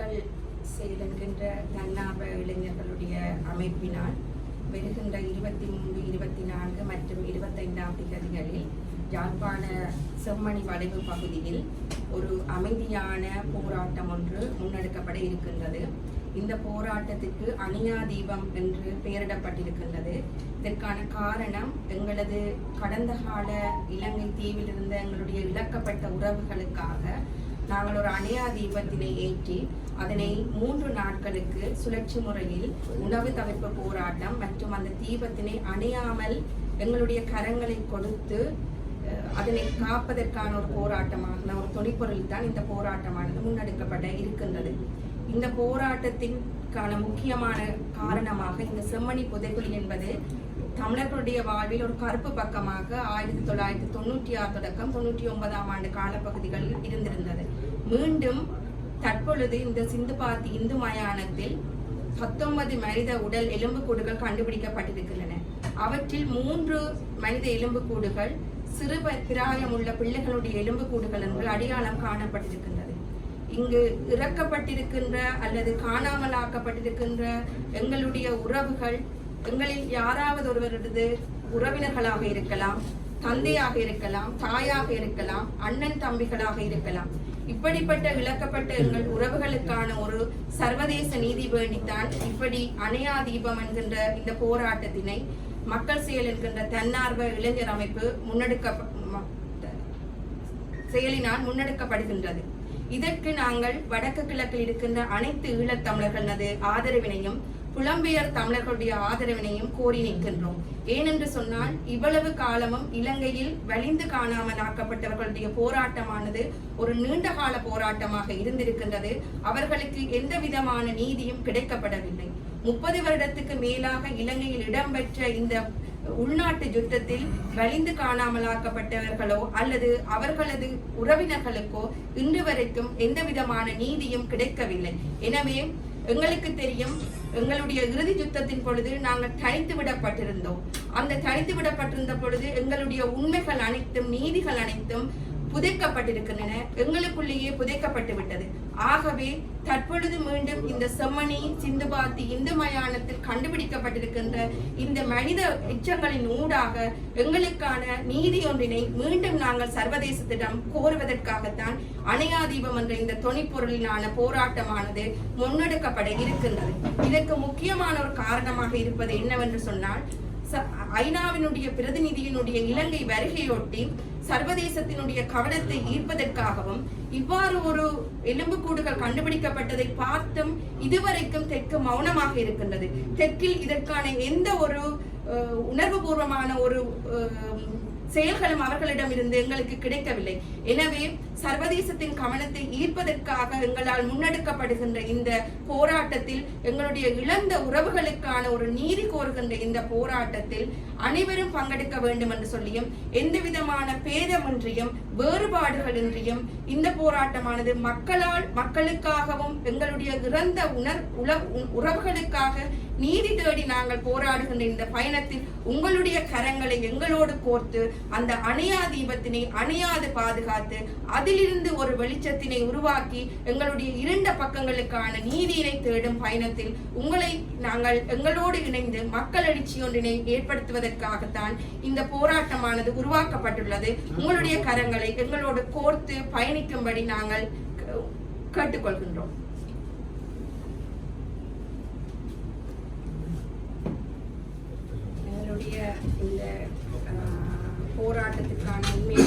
மக்கள் செயலென்கின்ற தன்னார்வ இளைஞர்களுடைய அமைப்பினால் வருகின்ற இருபத்தி மூன்று இருபத்தி நான்கு மற்றும் இருபத்தைந்தாம் திகதிகளில் யாழ்ப்பாண செம்மணி வளைவு பகுதியில் ஒரு அமைதியான போராட்டம் ஒன்று முன்னெடுக்கப்பட இருக்கின்றது. இந்த போராட்டத்திற்கு அணியா தீபம் என்று பெயரிடப்பட்டிருக்கின்றது. இதற்கான காரணம் எங்களது கடந்த கால இலங்கை தீவில் இருந்த எங்களுடைய இழக்கப்பட்ட உறவுகளுக்காக நாங்கள் ஒரு அணியா தீபத்தினை ஏற்றி அதனை மூன்று நாட்களுக்கு சுழற்சி முறையில் உணவு தவிர்ப்பு போராட்டம் மற்றும் அந்த தீபத்தினை அணையாமல் எங்களுடைய கரங்களை கொடுத்து அதனை காப்பதற்கான ஒரு போராட்டமான ஒரு துணிப்பொருள் தான் இந்த போராட்டமானது முன்னெடுக்கப்பட இருக்கின்றது. இந்த போராட்டத்திற்கான முக்கியமான காரணமாக இந்த செம்மணி புதைகுழி என்பது தமிழர்களுடைய வாழ்வில் ஒரு கருப்பு பக்கமாக ஆயிரத்தி தொள்ளாயிரத்தி தொண்ணூற்றி ஆறு தொடக்கம் தொண்ணூற்றி ஒன்பதாம் ஆண்டு காலப்பகுதிகளில் இருந்திருந்தது. மீண்டும் தற்பொழுது இந்த சிந்துபாத் இந்து மயானத்தில் பத்தொன்பது மனித உடல் எலும்புக்கூடுகள் கண்டுபிடிக்கப்பட்டிருக்கின்றன. அவற்றில் மூன்று மனித எலும்புக்கூடுகள் சிறு பிராயம் உள்ள பிள்ளைகளுடைய எலும்புக்கூடுகள் என்று அடையாளம் காணப்பட்டிருக்கின்றது. இங்கு இறக்கப்பட்டிருக்கின்ற அல்லது காணாமல் ஆக்கப்பட்டிருக்கின்ற எங்களுடைய உறவுகள் எங்களில் யாராவது ஒருவரது உறவினர்களாக இருக்கலாம் தந்தையாக இருக்கலாம் தாயாக இருக்கலாம் அண்ணன் தம்பிகளாக இருக்கலாம். இப்படிப்பட்ட இழக்கப்பட்ட எங்கள் உறவுகளுக்கான ஒரு சர்வதேச நீதி வேண்டித்தான் இப்படி அணையா தீபம் என்கின்ற இந்த போராட்டத்தினை மக்கள் செயல் என்கின்ற தன்னார்வ இளைஞர் அமைப்பு முன்னெடுக்க செயலினால் முன்னெடுக்கப்படுகின்றது. இதற்கு நாங்கள் வடக்கு கிழக்கில் இருக்கின்ற அனைத்து ஈழத்தமிழர்களது ஆதரவினையும் புலம்பெயர் தமிழர்களுடைய ஆதரவினையும் கோரி நிற்கின்றோம். ஏனென்று சொன்னால் இவ்வளவு காலமும் இலங்கையில் வலிந்து காணாமல் ஆக்கப்பட்டவர்களுடைய போராட்டமானது ஒரு நீண்ட கால போராட்டமாக இருந்திருக்கின்றது. அவர்களுக்கு எந்த விதமான நீதியும் கிடைக்கப்படவில்லை. முப்பது வருடத்துக்கு மேலாக இலங்கையில் இடம்பெற்ற இந்த உள்நாட்டு யுத்தத்தில் வலிந்து காணாமலாக்கப்பட்டவர்களோ அல்லது அவர்களது உறவினர்களுக்கோ இன்று வரைக்கும் எந்த விதமான நீதியும் கிடைக்கவில்லை. எனவே எங்களுக்கு தெரியும் எங்களுடைய இறுதி யுத்தத்தின் பொழுது நாங்கள் தனித்து விடப்பட்டிருந்தோம். அந்த தனித்து விடப்பட்டிருந்த பொழுது எங்களுடைய உண்மைகள் அனைத்தும் நீதிகள் அனைத்தும் புதைக்கப்பட்டிருக்கின்றன. எங்களுக்குள்ளேயே புதைக்கப்பட்டு விட்டது. ஆகவே தற்பொழுது மீண்டும் இந்த செம்மணி சிந்துபாத்தி இந்து மயானத்தில் கண்டுபிடிக்கப்பட்டிருக்கின்ற இந்த மனித எச்சங்களின் ஊடாக எங்களுக்கான நீதி ஒன்றினை மீண்டும் நாங்கள் சர்வதேசத்திடம் கோருவதற்காகத்தான் அணையா தீபம் என்ற இந்த தொனிப்பொருளினான போராட்டமானது முன்னெடுக்கப்பட இருக்கின்றது. இதற்கு முக்கியமான ஒரு காரணமாக இருப்பது என்னவென்று சொன்னால் ச- ஐநாவினுடைய பிரதிநிதியினுடைய இலங்கை வருகையொட்டி சர்வதேசத்தினுடைய கவனத்தை ஈர்ப்பதற்காகவும் இவ்வாறு ஒரு எலும்புக்கூடுகள் கண்டுபிடிக்கப்பட்டதை பார்த்தும் இதுவரைக்கும் தெற்கு மௌனமாக இருக்கின்றது. தெற்கில் இதற்கான எந்த ஒரு அஹ், உணர்வுபூர்வமான ஒரு செயல்களும் அவர்களிடம் இருந்து எங்களுக்கு கிடைக்கவில்லை. எனவே சர்வதேசத்தின் கவனத்தை ஈர்ப்பதற்காக எங்களால் முன்னெடுக்கப்படுகின்ற இந்த போராட்டத்தில் எங்களுடைய இழந்த உறவுகளுக்கான ஒரு நீதி கோருகின்ற இந்த போராட்டத்தில் அனைவரும் பங்கெடுக்க வேண்டும் என்று சொல்லியும் எந்த விதமான பேதமின்றியும் வேறுபாடுகளின்றியும் இந்த போராட்டமானது மக்களால் மக்களுக்காகவும் எங்களுடைய இறந்த உணர் உல- உறவுகளுக்காக நீதி தேடி நாங்கள் போராடுகின்ற இந்த பயணத்தில் உங்களுடைய கரங்களை எங்களோடு கோர்த்து அந்த அணையா தீபத்தினை அணையாது பாதுகாத்து அது அதிலிருந்து ஒரு வெளிச்சத்தினை உருவாக்கி எங்களுடைய இரண்ட பக்கங்களுக்கான நீதியினை தேடும் பயணத்தில் உங்களை நாங்கள் எங்களோடு இணைந்து மக்கள் எழுச்சி ஒன்றினை ஏற்படுத்துவதற்காகத்தான் இந்த போராட்டமானது உருவாக்கப்பட்டுள்ளது. உங்களுடைய கரங்களை எங்களோடு கோர்த்து பயணிக்கும்படி நாங்கள் கேட்டுக்கொள்கின்றோம். எங்களுடைய இந்த போராட்டத்திற்கான உண்மையான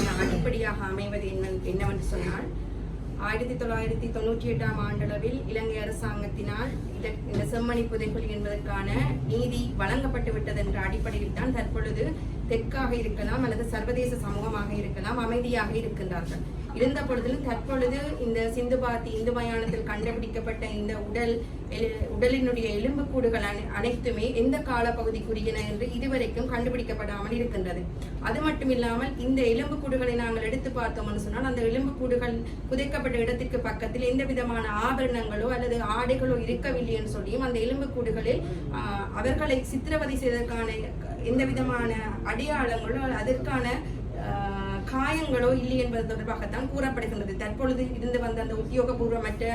அடிப்படையாக அமைவது என்ன என்னவென்று சொன்னால் ஆயிரத்தி தொள்ளாயிரத்தி தொண்ணூற்றி எட்டாம் ஆண்டளவில் இலங்கை அரசாங்கத்தினால் இந்த செம்மணி புதைக்குழி என்பதற்கான நீதி வழங்கப்பட்டு விட்டது என்ற அடிப்படையில் தான் தற்பொழுது தெற்காக இருக்கலாம் அல்லது சர்வதேச சமூகமாக இருக்கலாம் அமைதியாக இருக்கின்றார்கள். இருந்த பொழுதிலும் தற்பொழுது இந்த சிந்து பாத்தி இந்து மயானத்தில் கண்டுபிடிக்கப்பட்ட இந்த உடல் உடலினுடைய எலும்புக்கூடுகள் அனை- அனைத்துமே எந்த காலப்பகுதிக்குரியன என்று இதுவரைக்கும் கண்டுபிடிக்கப்படாமல் இருக்கின்றது. அது மட்டும் இல்லாமல் இந்த எலும்புக்கூடுகளை நாங்கள் எடுத்து பார்த்தோம்னு சொன்னால் அந்த எலும்புக்கூடுகள் புதைக்கப்பட்ட இடத்திற்கு பக்கத்தில் எந்த விதமான ஆபரணங்களோ அல்லது ஆடைகளோ இருக்கவில்லை என்று சொல்லியும் அந்த எலும்புக்கூடுகளில் அவர்களை சித்திரவதை செய்வதற்கான எந்த விதமான அடையாளங்களோ அதற்கான காயங்களோ இல்லை என்பது தொடர்பாகத்தான் கூறப்படுகின்றது. தற்பொழுது இருந்து வந்த அந்த உத்தியோகபூர்வமற்ற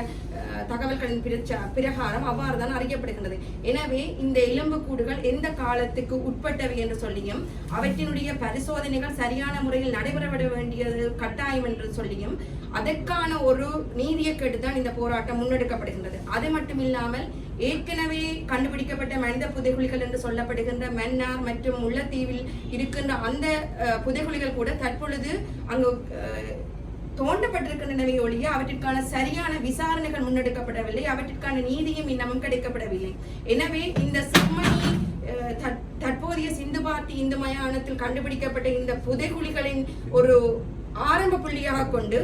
தகவல்களின் பிரச்ச- பிரகாரம் அவ்வாறு தான் அறியப்படுகின்றது. எனவே இந்த எலும்புக்கூடுகள் எந்த காலத்துக்கு உட்பட்டவை என்று சொல்லியும் அவற்றினுடைய பரிசோதனைகள் சரியான முறையில் நடைபெறவிட வேண்டியது கட்டாயம் என்று சொல்லியும் அதற்கான ஒரு நீதியை கேட்டுதான் இந்த போராட்டம் முன்னெடுக்கப்படுகின்றது. அது மட்டும் இல்லாமல் ஏற்கனவே கண்டுபிடிக்கப்பட்ட மனித புதைகுழிகள் என்று சொல்லப்படுகின்ற மன்னார் மற்றும் முல்லைத்தீவில் இருக்கின்ற அந்த புதைகுழிகள் கூட தற்பொழுது அங்கு அஹ், ஒழிய அவற்றிற்கான சரியான விசாரணைகள் முன்னெடுக்கப்படவில்லை. அவற்றிற்கான நீதியும் இன்னமும் கிடைக்கப்படவில்லை. எனவே இந்த செம்மணி தற்போதைய சிந்து பாட்டி இந்து மயானத்தில் கண்டுபிடிக்கப்பட்ட இந்த புதைகுழிகளின் ஒரு ஆரம்ப புள்ளியாக கொண்டு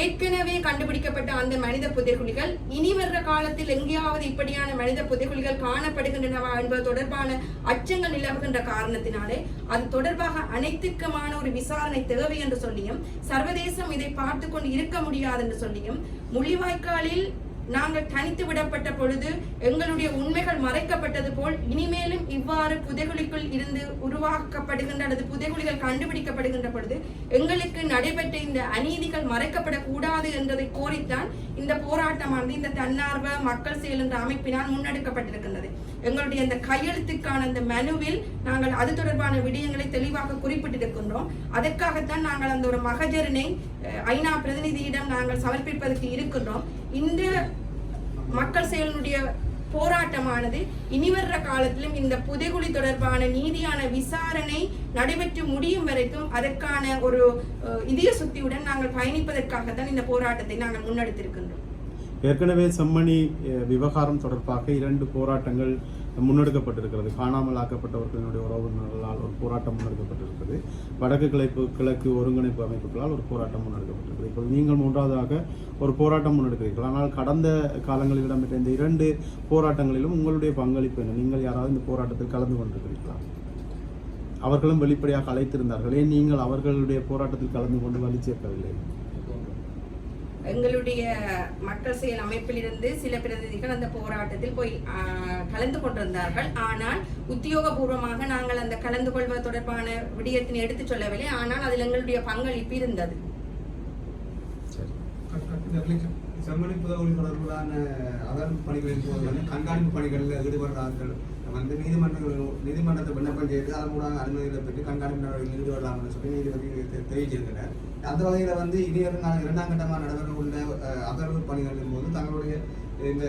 ஏற்கனவே கண்டுபிடிக்கப்பட்ட அந்த மனித புதைகுழிகள் இனி வர்ற காலத்தில் எங்கேயாவது இப்படியான மனித புதைகுழிகள் காணப்படுகின்றனவா என்பது தொடர்பான அச்சங்கள் நிலவுகின்ற காரணத்தினாலே அது தொடர்பாக அனைத்துக்குமான ஒரு விசாரணை தேவை என்று சொல்லியும் சர்வதேசம் இதை பார்த்து கொண்டு இருக்க முடியாது என்று சொல்லியும் முள்ளிவாய்க்காலில் நாங்கள் தனித்து விடப்பட்ட பொழுது எங்களுடைய உண்மைகள் மறைக்கப்பட்டது போல் இனிமேலும் இவ்வாறு புதைகுலிக்குள் இருந்து உருவாக்கப்படுகின்ற அல்லது புதைகுழிகள் கண்டுபிடிக்கப்படுகின்ற பொழுது எங்களுக்கு நடைபெற்ற இந்த அநீதிகள் மறைக்கப்படக்கூடாது என்றதை கோரித்தான் இந்த போராட்டமானது இந்த தன்னார்வ மக்கள் செயல் என்ற அமைப்பினால் முன்னெடுக்கப்பட்டிருக்கின்றது. எங்களுடைய அந்த கையெழுத்துக்கான அந்த மனுவில் நாங்கள் அது தொடர்பான விடயங்களை தெளிவாக குறிப்பிட்டிருக்கின்றோம். அதற்காகத்தான் நாங்கள் அந்த ஒரு மகஜரினை ஐநா பிரதிநிதியிடம் நாங்கள் சமர்ப்பிப்பதற்கு இருக்கின்றோம். இந்த மக்கள் செயலினுடைய போராட்டமானது இனிவர்ற காலத்திலும் இந்த புதைகுழி தொடர்பான நீதியான விசாரணை நடைபெற்று முடியும் வரைக்கும் அதற்கான ஒரு இதய சுத்தியுடன் நாங்கள் பயணிப்பதற்காக தான் இந்த போராட்டத்தை நாங்கள் முன்னெடுத்திருக்கின்றோம். ஏற்கனவே செம்மணி விவகாரம் தொடர்பாக இரண்டு போராட்டங்கள் முன்னெடுக்கப்பட்டிருக்கிறது. காணாமல் ஆக்கப்பட்டவர்களினுடைய உறவினர்களால் ஒரு போராட்டம் முன்னெடுக்கப்பட்டிருக்கிறது. வடக்கு கிளைப்பு கிழக்கு ஒருங்கிணைப்பு அமைப்புகளால் ஒரு போராட்டம் முன்னெடுக்கப்பட்டிருக்கிறது. இப்போது நீங்கள் மூன்றாவதாக ஒரு போராட்டம் முன்னெடுக்கிறீர்கள். ஆனால் கடந்த காலங்களில் இடம்பெற்ற இந்த இரண்டு போராட்டங்களிலும் உங்களுடைய பங்களிப்பு என்ன? நீங்கள் யாராவது இந்த போராட்டத்தில் கலந்து கொண்டிருக்கிறீர்களா? அவர்களும் வெளிப்படையாக அழைத்திருந்தார்கள். ஏன் நீங்கள் அவர்களுடைய போராட்டத்தில் கலந்து கொண்டு வலி சேர்க்கவில்லை? எங்களுடைய மக்கள் செயல் அமைப்பிலிருந்து சில பிரதிநிதிகள் அந்த போராட்டத்தில் போய் கலந்து கொண்டிருந்தார்கள். ஆனால் உத்தியோகபூர்வமாக நாங்கள் அந்த கலந்து கொள்வது தொடர்பான விடயத்தினை எடுத்துச் சொல்லவில்லை. ஆனால் அதில் எங்களுடைய பங்களிப்பு இருந்தது. செம்மணி புதவுகள் தொடர்பிலான அகழ்வு பணிகளின் போது வந்து கண்காணிப்பு பணிகளில் ஈடுபடுறார்கள் வந்து நீதிமன்றங்கள் நீதிமன்றத்தை விண்ணப்பம் செய்து அதன் மூலம் அனுமதிகளை பெற்று கண்காணிப்பு நடவடிக்கையில் வரலாம்னு சொல்லி நீதிபதி தெரிவிச்சிருக்கிறார். அந்த வகையில் வந்து இனி இரண்டாம் இரண்டாம் கட்டமாக நடைபெற உள்ள அகர்வு பணிகளின் போது தங்களுடைய இந்த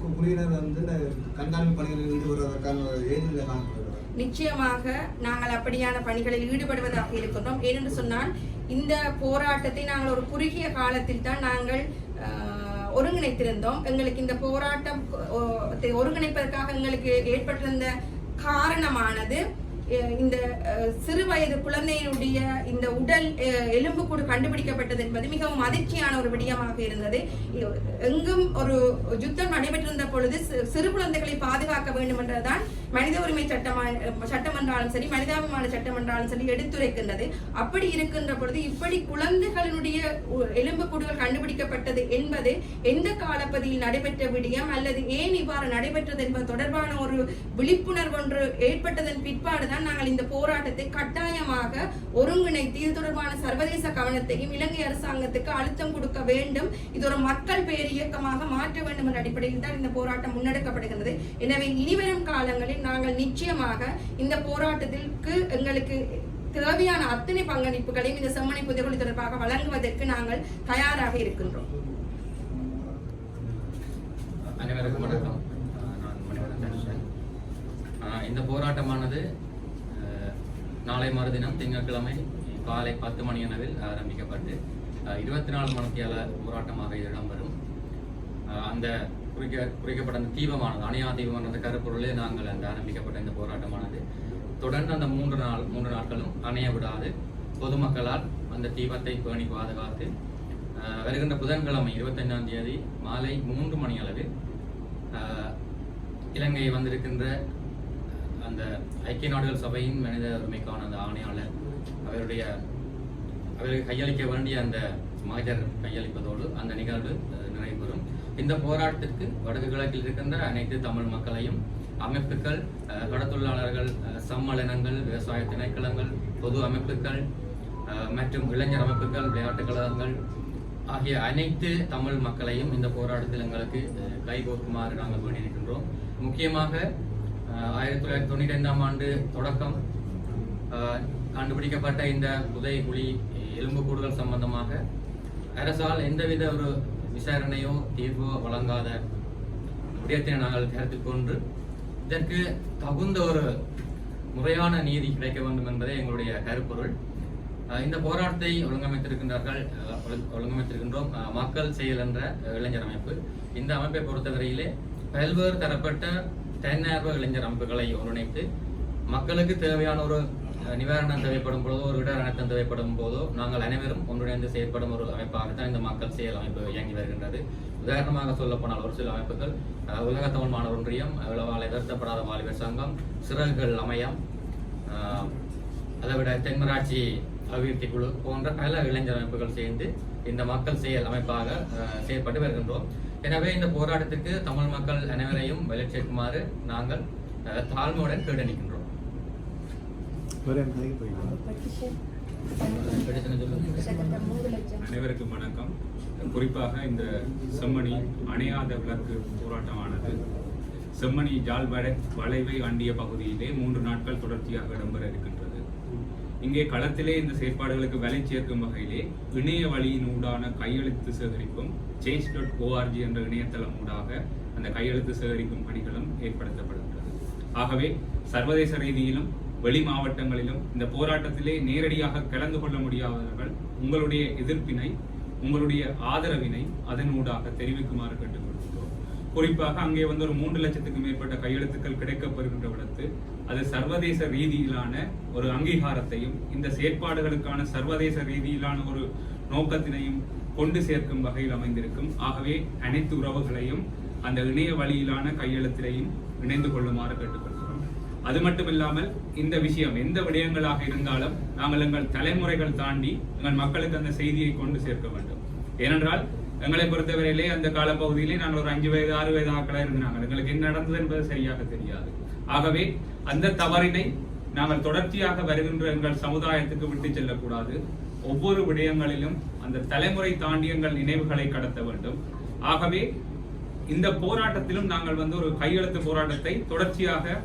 கு- குழுவினர் வந்து இந்த கண்காணிப்பு பணிகளில் ஈடுபடுவதற்கான ஏதுநிலை காணப்படுகிறது நிச்சயமாக நாங்கள் அப்படியான பணிகளில் ஈடுபடுவதாக இருக்கின்றோம். ஏனென்று சொன்னால் இந்த போராட்டத்தை நாங்கள் ஒரு குறுகிய காலத்தில் தான் நாங்கள் ஒருங்கிணைத்திருந்தோம். எங்களுக்கு இந்த போராட்டம் ஒருங்கிணைப்பதற்காக எங்களுக்கு ஏற்பட்டிருந்த காரணமானது இந்த சிறு வயது குழந்தையினுடைய இந்த உடல் எலும்பு எலும்புக்கூடு கண்டுபிடிக்கப்பட்டது என்பது மிகவும் அதிர்ச்சியான ஒரு விடயமாக இருந்தது. எங்கும் ஒரு யுத்தம் நடைபெற்றிருந்த பொழுது சிறு குழந்தைகளை பாதுகாக்க வேண்டும் என்றுதான் மனித உரிமை சட்டமா சட்டமன்றாலும் சரி மனிதாபிமான சட்டமன்றாலும் சரி எடுத்துரைக்கின்றது. அப்படி இருக்கின்ற பொழுது இப்படி குழந்தைகளினுடைய எலும்பு எலும்புக்கூடுகள் கண்டுபிடிக்கப்பட்டது என்பது எந்த காலப்பதியில் நடைபெற்ற விடயம் அல்லது ஏன் இவ்வாறு நடைபெற்றது என்பது தொடர்பான ஒரு விழிப்புணர்வு ஒன்று ஏற்பட்டதன் பிற்பாடுதான் தான் நாங்கள் இந்த போராட்டத்தை கட்டாயமாக ஒருங்கிணைத்து இது தொடர்பான சர்வதேச கவனத்தையும் இலங்கை அரசாங்கத்துக்கு அழுத்தம் கொடுக்க வேண்டும். இது ஒரு மக்கள் பேர் இயக்கமாக மாற்ற வேண்டும் என்ற அடிப்படையில் தான் இந்த போராட்டம் முன்னெடுக்கப்படுகிறது எனவே இனிவரும் காலங்களில் நாங்கள் நிச்சயமாக இந்த போராட்டத்திற்கு எங்களுக்கு தேவையான அத்தனை பங்களிப்புகளையும் இந்த செம்மணி புதைகுழி தொடர்பாக வழங்குவதற்கு நாங்கள் தயாராக இருக்கின்றோம். அனைவருக்கும் வணக்கம். நான் மணிவண்ணன் இந்த போராட்டமானது நாளை மறுதினம் திங்கட்கிழமை காலை பத்து மணி அளவில் ஆரம்பிக்கப்பட்டு இருபத்தி நாலு மணித்தியால போராட்டமாக இடம்பெறும். அந்த குறிக்க குறிக்கப்பட்ட அந்த தீபமானது அணையா தீபம் என்ற கருப்பொருளே நாங்கள் அந்த ஆரம்பிக்கப்பட்ட இந்த போராட்டமானது. தொடர்ந்து அந்த மூன்று நாள் மூன்று நாட்களும் அணைய விடாது. பொதுமக்களால் அந்த தீபத்தை பேணி பாதுகாத்து வருகின்ற புதன்கிழமை இருபத்தஞ்சாம் தேதி மாலை மூன்று மணி அளவில் இலங்கை வந்திருக்கின்ற அந்த ஐக்கிய நாடுகள் சபையின் மனித உரிமைக்கான அந்த ஆணையாளர் அவருடைய அவருக்கு கையளிக்க வேண்டிய அந்த மகஜர் கையளிப்பதோடு அந்த நிகழ்வு அஹ், நிறைவுறும் இந்த போராட்டத்திற்கு வடக்கு கிழக்கில் இருக்கின்ற அனைத்து தமிழ் மக்களையும் அமைப்புகள் கடத்தொழிலாளர்கள் அஹ், சம்மேளனங்கள் விவசாய திணைக்களங்கள் பொது அமைப்புகள் மற்றும் இளைஞர் அமைப்புகள் விளையாட்டுக் கழகங்கள் ஆகிய அனைத்து தமிழ் மக்களையும் இந்த போராட்டத்தில் எங்களுக்கு கைகோக்குமாறு நாங்கள் வேண்டியிருக்கின்றோம். முக்கியமாக ஆயிரத்தி தொள்ளாயிரத்தி தொண்ணூற்றி ரெண்டாம் ஆண்டு தொடக்கம். கண்டுபிடிக்கப்பட்ட இந்த புதை குழி எலும்புக்கூடுகள் சம்பந்தமாக அரசால் எந்தவித ஒரு விசாரணையோ தீர்வோ வழங்காத விடயத்தை நாங்கள் கருத்தில் கொண்டு இதற்கு தகுந்த ஒரு முறையான நீதி கிடைக்க வேண்டும் என்பதே எங்களுடைய கருப்பொருள். இந்த போராட்டத்தை ஒழுங்கமைத்திருக்கின்றார்கள் ஒழுங்கமைத்திருக்கின்றோம் மக்கள் செயல் என்ற இளைஞர் அமைப்பு. இந்த அமைப்பை பொறுத்தவரையிலே பல்வேறு தரப்பட்ட தன்னார்வ இளைஞர் அமைப்புகளை ஒருங்கிணைத்து மக்களுக்கு தேவையான ஒரு நிவாரணம் தேவைப்படும் பொழுதோ ஒரு இடர் தேவைப்படும் போதோ நாங்கள் அனைவரும் ஒன்றிணைந்து செயற்படும் ஒரு அமைப்பாகத்தான் இந்த மக்கள் செயல் அமைப்பு இயங்கி வருகின்றது. உதாரணமாக சொல்ல போனால் ஒரு சில அமைப்புகள் உலக தமிழ் மாணவர் ஒன்றியம் உளவாலை வருத்தப்படாத வாலிபர் சங்கம் சிறகுகள் அமையம் அதை விட தென்மராட்சி அபிவிருத்தி குழு போன்ற பல இளைஞர் அமைப்புகள் சேர்ந்து இந்த மக்கள் செயல் அமைப்பாக செயற்பட்டு வருகின்றோம். எனவே இந்த போராட்டத்திற்கு தமிழ் மக்கள் அனைவரையும் வலிச்சேர்க்குமாறு நாங்கள் தாழ்மையுடன் கேடணிக்கின்றோம். அனைவருக்கும் வணக்கம். குறிப்பாக இந்த செம்மணி அணையாத விளக்கு போராட்டமானது. செம்மணி ஜால் வளைவை அண்டிய பகுதியிலே மூன்று நாட்கள் தொடர்ச்சியாக இடம்பெற இருக்கின்றது இங்கே களத்திலே இந்த செயற்பாடுகளுக்கு வேலை சேர்க்கும் வகையிலே இணைய வழியினூடான கையெழுத்து சேகரிப்பும் சேஞ்ச் டாட் ஓஆர்ஜி என்ற இணையதளம் ஊடாக அந்த கையெழுத்து சேகரிக்கும் பணிகளும் ஏற்படுத்தப்படுகின்றது. ஆகவே சர்வதேச ரீதியிலும் வெளி மாவட்டங்களிலும் இந்த போராட்டத்திலே நேரடியாக கலந்து கொள்ள முடியாதவர்கள் உங்களுடைய எதிர்ப்பினை உங்களுடைய ஆதரவினை அதனூடாக தெரிவிக்குமாறு கேட்டுக்கொள்கிறோம் குறிப்பாக அங்கே வந்து ஒரு மூன்று லட்சத்துக்கு மேற்பட்ட கையெழுத்துக்கள் கிடைக்கப்பெறுகின்ற விடத்து அது சர்வதேச ரீதியிலான ஒரு அங்கீகாரத்தையும் இந்த செயற்பாடுகளுக்கான சர்வதேச ரீதியிலான ஒரு நோக்கத்தினையும் கொண்டு சேர்க்கும் வகையில் அமைந்திருக்கும். ஆகவே அனைத்து உறவுகளையும் அந்த இணைய வழியிலான கையெழுத்திலையும் இணைந்து கொள்ளுமாறு கேட்டுக்கொள்கிறோம். அது மட்டும் இல்லாமல் இந்த விஷயம் எந்த விடயங்களாக இருந்தாலும் நாங்கள் எங்கள் தலைமுறைகள் தாண்டி எங்கள் மக்களுக்கு அந்த செய்தியை கொண்டு சேர்க்க வேண்டும். ஏனென்றால் எங்களை பொறுத்தவரையிலே அந்த காலப்பகுதியிலே நாங்கள் ஒரு அஞ்சு வயது ஆறு வயது ஆக்களாக இருந்தாங்க எங்களுக்கு என்ன நடந்தது என்பது சரியாக தெரியாது. ஆகவே அந்த தவறினை நாங்கள் தொடர்ச்சியாக வருகின்ற எங்கள் சமுதாயத்துக்கு விட்டு செல்லக்கூடாது. ஒவ்வொரு விடயங்களிலும் அந்த தலைமுறை தாண்டி எங்கள் நினைவுகளை கடத்த வேண்டும். ஆகவே இந்த போராட்டத்திலும் நாங்கள் வந்து ஒரு கையெழுத்து போராட்டத்தை தொடர்ச்சியாக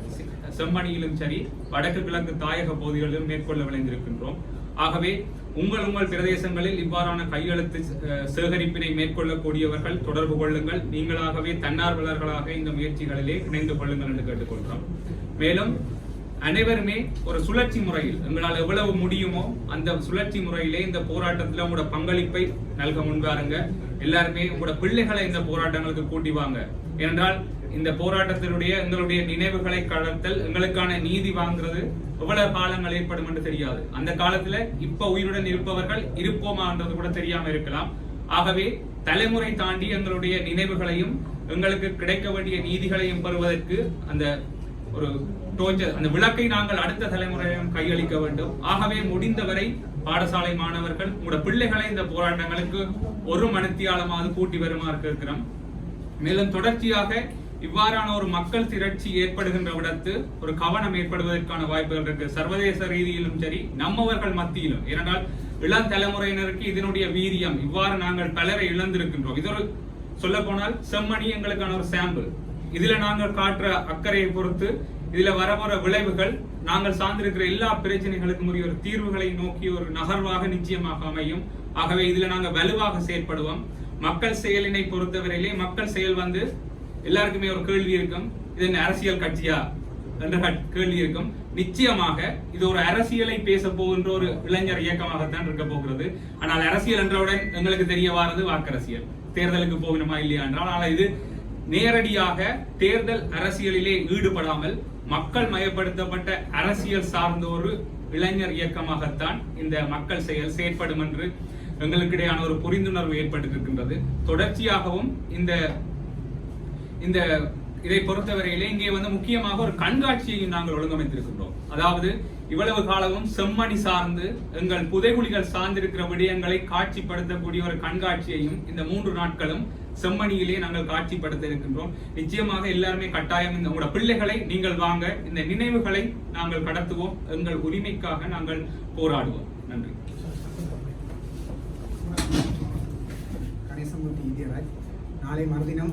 செம்மணியிலும் சரி வடக்கு கிழக்கு தாயக பகுதிகளிலும் மேற்கொள்ள விளைந்திருக்கின்றோம். ஆகவே உங்கள் உங்கள் பிரதேசங்களில் இவ்வாறான கையெழுத்து சேகரிப்பினை மேற்கொள்ளக்கூடியவர்கள் தொடர்பு கொள்ளுங்கள். நீங்களாகவே தன்னார்வலர்களாக இந்த முயற்சிகளிலே இணைந்து கொள்ளுங்கள் என்று கேட்டுக்கொள்கிறோம். மேலும் அனைவருமே ஒரு சுழற்சி முறையில் எங்களால் எவ்வளவு முடியுமோ அந்த சுழற்சி முறையிலே இந்த போராட்டத்தில் உங்களோட பங்களிப்பை நல்க முன்வாருங்க. எல்லாருமே உங்களோட பிள்ளைகளை இந்த போராட்டங்களுக்கு கூட்டி வாங்க. ஏனென்றால் இந்த போராட்டத்தினுடைய எங்களுடைய நினைவுகளை கடத்தல் எங்களுக்கான நீதி வாங்குறது எவ்வளவு காலங்கள் ஏற்படும் என்று தெரியாது. அந்த காலத்துல இப்ப உயிருடன் இருப்பவர்கள் இருப்போமான்றது கூட தெரியாம இருக்கலாம். ஆகவே தலைமுறை தாண்டி எங்களுடைய நினைவுகளையும் எங்களுக்கு கிடைக்க வேண்டிய நீதிகளையும் பெறுவதற்கு அந்த ஒரு டோர்ச்சர் அந்த விளக்கை நாங்கள் அடுத்த தலைமுறையிடம் கையளிக்க வேண்டும். ஆகவே முடிந்தவரை பாடசாலை மாணவர்கள் உங்களோட பிள்ளைகளை இந்த போராட்டங்களுக்கு ஒரு மணித்தியாலமாவது கூட்டி வருமாறு இருக்கிறோம் மேலும் தொடர்ச்சியாக இவ்வாறான ஒரு மக்கள் திரட்சி ஏற்படுகின்ற விடத்து ஒரு கவனம் ஏற்படுவதற்கான வாய்ப்புகள் இருக்கு. சர்வதேச ரீதியிலும் சரி நம்மவர்கள் மத்தியிலும். ஏனென்றால் இளம் தலைமுறையினருக்கு இதனுடைய வீரியம். இவ்வாறு நாங்கள் பலரை இழந்திருக்கின்றோம். இது ஒரு சொல்ல போனால் செம்மணி எங்களுக்கான ஒரு சாம்பிள் இதுல நாங்கள் காட்டுற அக்கறையை பொறுத்து இதுல வரப்போற விளைவுகள் நாங்கள் சார்ந்திருக்கிற எல்லா பிரச்சனைகளுக்கும் உரிய ஒரு தீர்வுகளை நோக்கி ஒரு நகர்வாக நிச்சயமாக அமையும். ஆகவே இதுல நாங்கள் வலுவாக செயற்படுவோம். மக்கள் செயலினை பொறுத்தவரையிலே மக்கள் செயல் வந்து எல்லாருக்குமே ஒரு கேள்வி இருக்கும். இது என்ன அரசியல் கட்சியா? என்ற கேள்வி இருக்கும். நிச்சயமாக இது ஒரு அரசியலை பேச போகின்ற ஒரு இளைஞர் இயக்கமாகத்தான் இருக்க போகிறது. ஆனால் அரசியல் என்றவுடன் எங்களுக்கு தெரிய வாரது வாக்கரசியல். தேர்தலுக்கு போகணுமா இல்லையா என்றால் ஆனால் இது நேரடியாக தேர்தல் அரசியலிலே ஈடுபடாமல் மக்கள் மயப்படுத்தப்பட்ட அரசியல் சார்ந்த ஒரு இளைஞர் இயக்கமாகத்தான் இந்த மக்கள் செயல் செயற்படும் என்று எங்களுக்கிடையான ஒரு புரிந்துணர்வு ஏற்பட்டிருக்கின்றது. தொடர்ச்சியாகவும் இந்த இந்த இதை பொறுத்தவரையிலே இங்கே வந்து முக்கியமாக ஒரு கண்காட்சியை நாங்கள் ஒழுங்கமைத்திருக்கின்றோம். அதாவது இவ்வளவு காலமும் செம்மணி சார்ந்து எங்கள் புதைகுலிகள் சார்ந்திருக்கிற விடயங்களை காட்சிப்படுத்தக்கூடிய ஒரு கண்காட்சியையும் இந்த மூன்று நாட்களும் செம்மணியிலே நாங்கள் காட்சிப்படுத்த இருக்கின்றோம். நிச்சயமாக எல்லாருமே கட்டாயம் இந்த உங்களோட பிள்ளைகளை நீங்கள் வாங்க இந்த நினைவுகளை நாங்கள் கடத்துவோம். எங்கள் உரிமைக்காக நாங்கள் போராடுவோம். நன்றி. நாளை மறுதினம்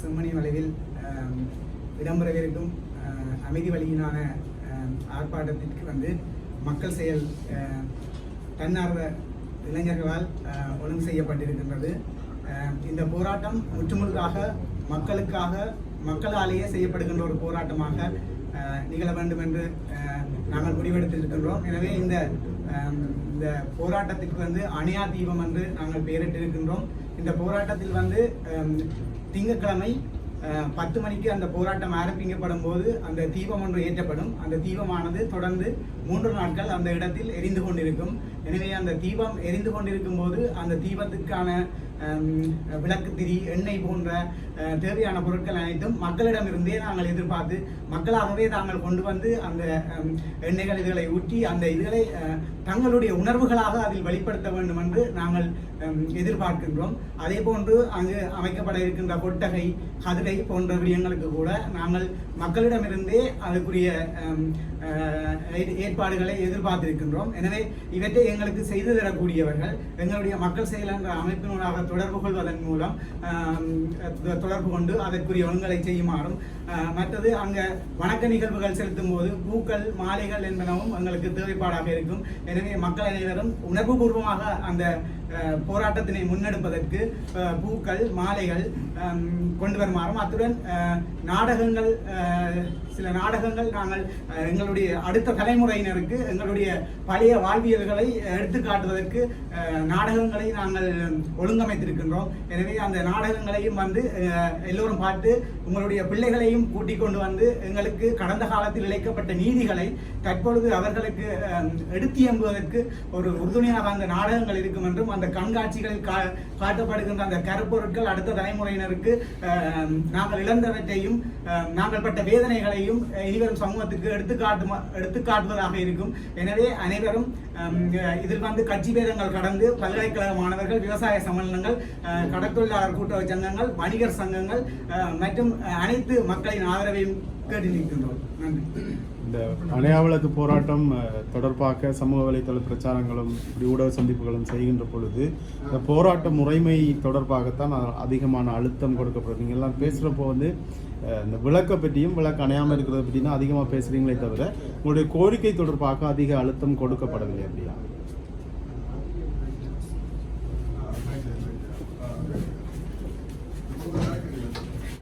செம்மணி வளைவில் இடம்பெறவிருக்கும் அமைதி வழியினான ஆர்ப்பாட்டத்திற்கு வந்து மக்கள் செயல் தன்னார்வ இளைஞர்களால் ஒழுங்கு செய்யப்பட்டிருக்கின்றது. இந்த போராட்டம் முற்றுமுழுதாக மக்களுக்காக மக்களாலேயே செய்யப்படுகின்ற ஒரு போராட்டமாக நிகழ வேண்டும் என்று நாங்கள் முடிவெடுத்திருக்கின்றோம். எனவே இந்த இந்த போராட்டத்திற்கு வந்து அணையா தீபம் என்று நாங்கள் பெயரிட்டிருக்கின்றோம். இந்த போராட்டத்தில் வந்து திங்கட்கிழமை அஹ், பத்து மணிக்கு அந்த போராட்டம் ஆரம்பிக்கப்படும் போது அந்த தீபம் ஒன்று ஏற்றப்படும். அந்த தீபமானது தொடர்ந்து மூன்று நாட்கள் அந்த இடத்தில் எரிந்து கொண்டிருக்கும். எனவே அந்த தீபம் எரிந்து கொண்டிருக்கும் போது அந்த தீபத்துக்கான விளக்கு திரி எண்ணெய் போன்ற தேவையான பொருட்கள் அனைத்தும் மக்களிடமிருந்தே நாங்கள் எதிர்பார்த்து மக்களாகவே தாங்கள் கொண்டு வந்து அந்த எண்ணெய்கள் இதுகளை ஊற்றி அந்த இதுகளை தங்களுடைய உணர்வுகளாக அதில் வெளிப்படுத்த வேண்டும் என்று நாங்கள் எதிர்பார்க்கின்றோம். அதே போன்று அங்கு அமைக்கப்பட இருக்கின்ற கொட்டகை கதிரை போன்ற விடயங்களுக்கு கூட நாங்கள் மக்களிடமிருந்தே அதுக்குரிய ஏற்பாடுகளை எதிர்பார்த்திருக்கின்றோம். எனவே இவற்றை எங்களுக்கு செய்து தரக்கூடியவர்கள் எங்களுடைய மக்கள் செயல் என்ற அமைப்பினூடாக தொடர்பு கொள்வதன் மூலம் தொடர்பு கொண்டு அதற்குரிய ஒழுங்கலை செய்யுமாறும் மற்றது அங்கே வணக்க நிகழ்வுகள் செலுத்தும் போது பூக்கள் மாலைகள் என்பனவும் எங்களுக்கு தேவைப்பாடாக இருக்கும். எனவே மக்கள் அனைவரும் உணர்வுபூர்வமாக அந்த போராட்டத்தினை முன்னெடுப்பதற்கு பூக்கள் மாலைகள் கொண்டு வருமாறும் அத்துடன் நாடகங்கள் சில நாடகங்கள் நாங்கள் எங்களுடைய அடுத்த தலைமுறையினருக்கு எங்களுடைய பழைய வாழ்வியல்களை எடுத்துக்காட்டுவதற்கு நாடகங்களை நாங்கள் ஒழுங்கமைத்திருக்கின்றோம். எனவே அந்த நாடகங்களையும் வந்து எல்லோரும் பார்த்து உங்களுடைய பிள்ளைகளையும் கூட்டிக் கொண்டு வந்து எங்களுக்கு கடந்த காலத்தில் இழைக்கப்பட்ட நீதிகளை தற்பொழுது அவர்களுக்கு எடுத்து எம்புவதற்கு ஒரு உறுதுணையாக அந்த நாடகங்கள் இருக்கும் என்றும் அந்த கண்காட்சிகளில் கா காட்டப்படுகின்ற அந்த கருப்பொருட்கள் அடுத்த தலைமுறையினருக்கு நாங்கள் இழந்தவற்றையும் நாங்கள் பட்ட வேதனைகளையும் இனிவரும் சமூகத்துக்கு எடுத்துக்காட்டு எடுத்துக்காட்டுவதாக இருக்கும். எனவே அனைவரும் இதில் வந்து கட்சி பேதங்கள் கடந்து பல்கலைக்கழக மாணவர்கள் விவசாய சம்மேளனங்கள் ஆஹ், கடற்தொழிலாளர் கூட்டுறவு சங்கங்கள் வணிகர் சங்கங்கள் மற்றும் அனைத்து மக்களின் ஆதரவையும் கேட்டு நிற்கின்றோம். நன்றி. இந்த அணையாவளக்கு போராட்டம் தொடர்பாக சமூக வலைத்தள பிரச்சாரங்களும் இப்படி ஊடக சந்திப்புகளும் செய்கின்ற பொழுது இந்த போராட்ட முறைமை தொடர்பாகத்தான் அதிகமான அழுத்தம் கொடுக்கப்படுது. நீங்கள் எல்லாம் பேசுகிறப்போ வந்து இந்த விளக்கை பற்றியும் விளக்கு அணையாமல் இருக்கிறத பற்றி தான் அதிகமாக பேசுகிறீங்களே தவிர உங்களுடைய கோரிக்கை தொடர்பாக அதிக அழுத்தம் கொடுக்கப்படவில்லை அப்படியா?